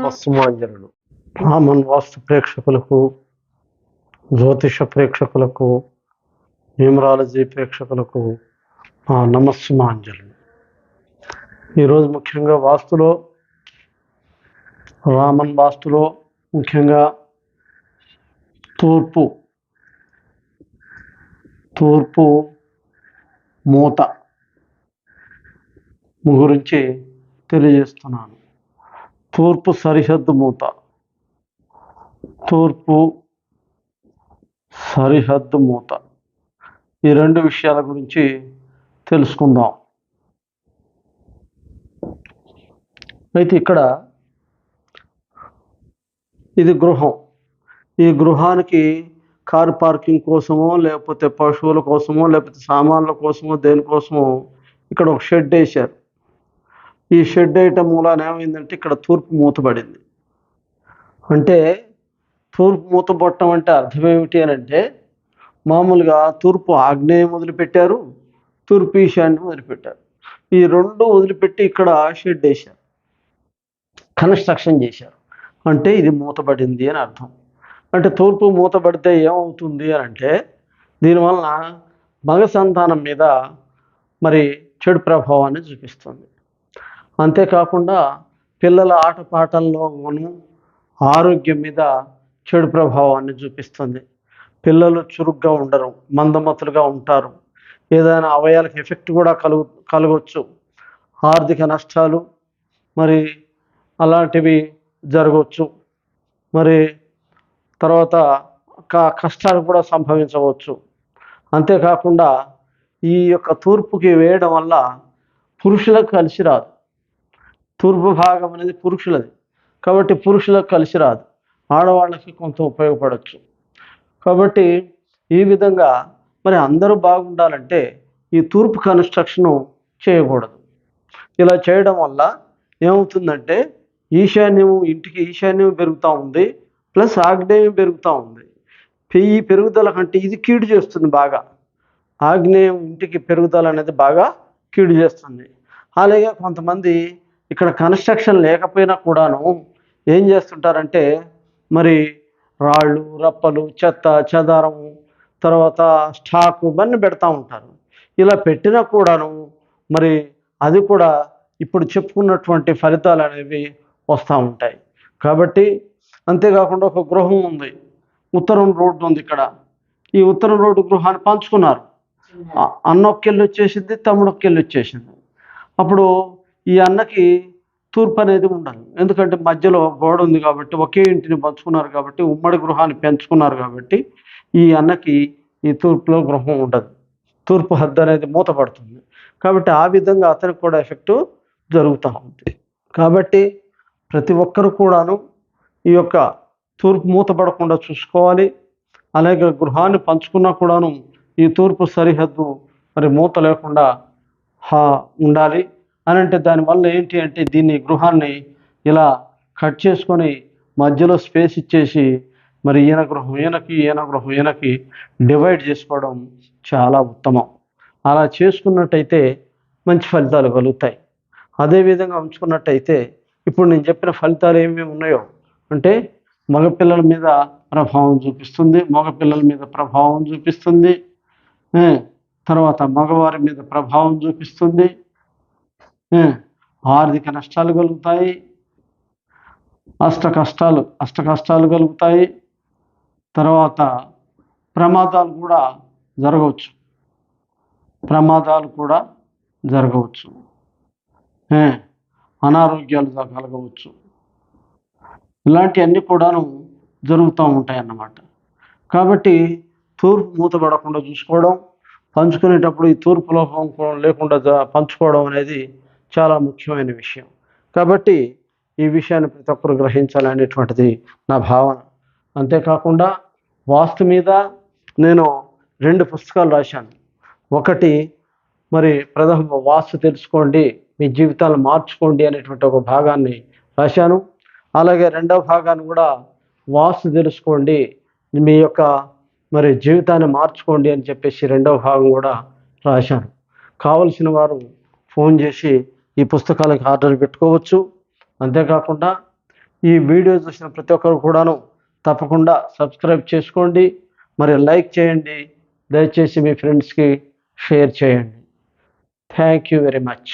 నమస్సుమాంజనులు రామన్ వాస్తు ప్రేక్షకులకు జ్యోతిష ప్రేక్షకులకు న్యూమరాలజీ ప్రేక్షకులకు మా నమస్సుమాంజనులు ఈరోజు ముఖ్యంగా వాస్తులో రామన్ వాస్తులో ముఖ్యంగా తూర్పు తూర్పు మూత గురించి తెలియజేస్తున్నాను. తూర్పు సరిహద్దు మూత. తూర్పు సరిహద్దు మూత. ఈ రెండు విషయాల గురించి తెలుసుకుందాం. అయితే ఇక్కడ ఇది గృహం. ఈ గృహానికి కారు పార్కింగ్ కోసమో లేకపోతే పశువుల కోసమో లేకపోతే సామాన్ల కోసమో దేనికోసమో ఇక్కడ ఒక షెడ్ వేశారు. ఈ షెడ్ వేయటం మూలాన ఏమైందంటే ఇక్కడ తూర్పు మూతబడింది. అంటే తూర్పు మూతపడటం అంటే అర్థం ఏమిటి అని అంటే మామూలుగా తూర్పు ఆగ్నేయం వదిలిపెట్టారు తూర్పు ఈశాన్యం వదిలిపెట్టారు. ఈ రెండు వదిలిపెట్టి ఇక్కడ షెడ్ వేశారు కన్స్ట్రక్షన్ చేశారు. అంటే ఇది మూతబడింది అని అర్థం. అంటే తూర్పు మూతబడితే ఏమవుతుంది అని అంటే దీనివలన మగ సంతానం మీద మరి చెడు ప్రభావాన్ని చూపిస్తుంది. అంతేకాకుండా పిల్లల ఆటపాటల్లోనూ ఆరోగ్యం మీద చెడు ప్రభావాన్ని చూపిస్తుంది. పిల్లలు చురుగ్గా ఉండరు మందమతులుగా ఉంటారు. ఏదైనా అవయాలకు ఎఫెక్ట్ కూడా కలుగు కలగవచ్చు ఆర్థిక నష్టాలు మరి అలాంటివి జరగవచ్చు మరి తర్వాత క- కష్టాలు కూడా సంభవించవచ్చు. అంతేకాకుండా ఈ యొక్క తూర్పుకి వేయడం వల్ల పురుషులకు కలిసి రాదు. తూర్పు భాగం అనేది పురుషులది. కాబట్టి పురుషులకు కలిసి రాదు. ఆడవాళ్ళకి కొంత ఉపయోగపడవచ్చు కాబట్టి ఈ విధంగా మరి అందరూ బాగుండాలంటే ఈ తూర్పు కన్స్ట్రక్షను చేయకూడదు. ఇలా చేయడం వల్ల ఏమవుతుందంటే ఈశాన్యం ఇంటికి ఈశాన్యం పెరుగుతూ ఉంది ప్లస్ ఆగ్నేయం పెరుగుతూ ఉంది. ఈ పెరుగుదల కంటే ఇది కీడు చేస్తుంది బాగా. ఆగ్నేయం ఇంటికి పెరుగుదల అనేది బాగా కీడు చేస్తుంది. అలాగే కొంతమంది ఇక్కడ కన్స్ట్రక్షన్ లేకపోయినా కూడాను ఏం చేస్తుంటారంటే మరి రాళ్ళు రప్పలు చెత్త చెదారము తర్వాత స్టాకు ఇవన్నీ పెడతా ఉంటారు. ఇలా పెట్టినా కూడాను మరి అది కూడా ఇప్పుడు చెప్పుకున్నటువంటి ఫలితాలు అనేవి వస్తూ ఉంటాయి. కాబట్టి అంతేకాకుండా ఒక గృహం ఉంది. ఉత్తరం రోడ్డు ఉంది ఇక్కడ. ఈ ఉత్తరం రోడ్డు గృహాన్ని పంచుకున్నారు. ఆ- అన్న ఒక్కెళ్ళి వచ్చేసింది తమ్ముడు ఒక్కెళ్ళి వచ్చేసింది. అప్పుడు ఈ అన్నకి తూర్పు అనేది ఉండదు ఎందుకంటే మధ్యలో గోడ ఉంది కాబట్టి ఒకే ఇంటిని పంచుకున్నారు కాబట్టి ఉమ్మడి గృహాన్ని పెంచుకున్నారు కాబట్టి ఈ అన్నకి ఈ తూర్పులో గృహం ఉండదు. తూర్పు హద్దు అనేది మూతపడుతుంది. కాబట్టి ఆ విధంగా అతనికి కూడా ఎఫెక్ట్ జరుగుతూ ఉంది. కాబట్టి ప్రతి ఒక్కరు కూడాను ఈ యొక్క తూర్పు మూతపడకుండా చూసుకోవాలి. అలాగే గృహాన్ని పంచుకున్నా కూడాను ఈ తూర్పు సరిహద్దు మరి మూత లేకుండా ఉండాలి. అని అంటే దానివల్ల ఏంటి అంటే దీన్ని గృహాన్ని ఇలా కట్ చేసుకొని మధ్యలో స్పేస్ ఇచ్చేసి మరి ఈయన గృహం ఈయనకి ఈయన గృహం ఈయనకి డివైడ్ చేసుకోవడం చాలా ఉత్తమం. అలా చేసుకున్నట్టయితే మంచి ఫలితాలు కలుగుతాయి. అదేవిధంగా ఉంచుకున్నట్టయితే ఇప్పుడు నేను చెప్పిన ఫలితాలు ఏమేమి ఉన్నాయో అంటే మగపిల్లల మీద ప్రభావం చూపిస్తుంది మగపిల్లల మీద ప్రభావం చూపిస్తుంది తర్వాత మగవారి మీద ప్రభావం చూపిస్తుంది ఆర్థిక నష్టాలు కలుగుతాయి అష్ట కష్టాలు అష్ట కష్టాలు కలుగుతాయి తర్వాత ప్రమాదాలు కూడా జరగవచ్చు. ప్రమాదాలు కూడా జరగవచ్చు. అనారోగ్యాలు కలగవచ్చు. ఇలాంటివన్నీ కూడాను జరుగుతూ ఉంటాయి అన్నమాట కాబట్టి తూర్పు మూతపడకుండా చూసుకోవడం పంచుకునేటప్పుడు ఈ తూర్పు లోపం లేకుండా పంచుకోవడం అనేది చాలా ముఖ్యమైన విషయం. కాబట్టి ఈ విషయాన్ని ప్రతి ఒక్కరు గ్రహించాలనేటువంటిది నా భావన. అంతేకాకుండా వాస్తు మీద నేను రెండు పుస్తకాలు రాశాను. ఒకటి మరి ప్రథమ వాస్తు తెలుసుకోండి మీ జీవితాలను మార్చుకోండి అనేటువంటి ఒక భాగాన్ని రాశాను. అలాగే రెండవ భాగాన్ని కూడా వాస్తు తెలుసుకోండి మీ యొక్క మరి జీవితాన్ని మార్చుకోండి అని చెప్పేసి రెండవ భాగం కూడా రాశాను. కావలసిన వారు ఫోన్ చేసి ఈ పుస్తకాలకి ఆర్డర్ పెట్టుకోవచ్చు. అంతేకాకుండా ఈ వీడియో చూసిన ప్రతి ఒక్కరు కూడాను తప్పకుండా సబ్స్క్రైబ్ చేసుకోండి. మరి లైక్ చేయండి. దయచేసి మీ ఫ్రెండ్స్కి షేర్ చేయండి. Thank you very much.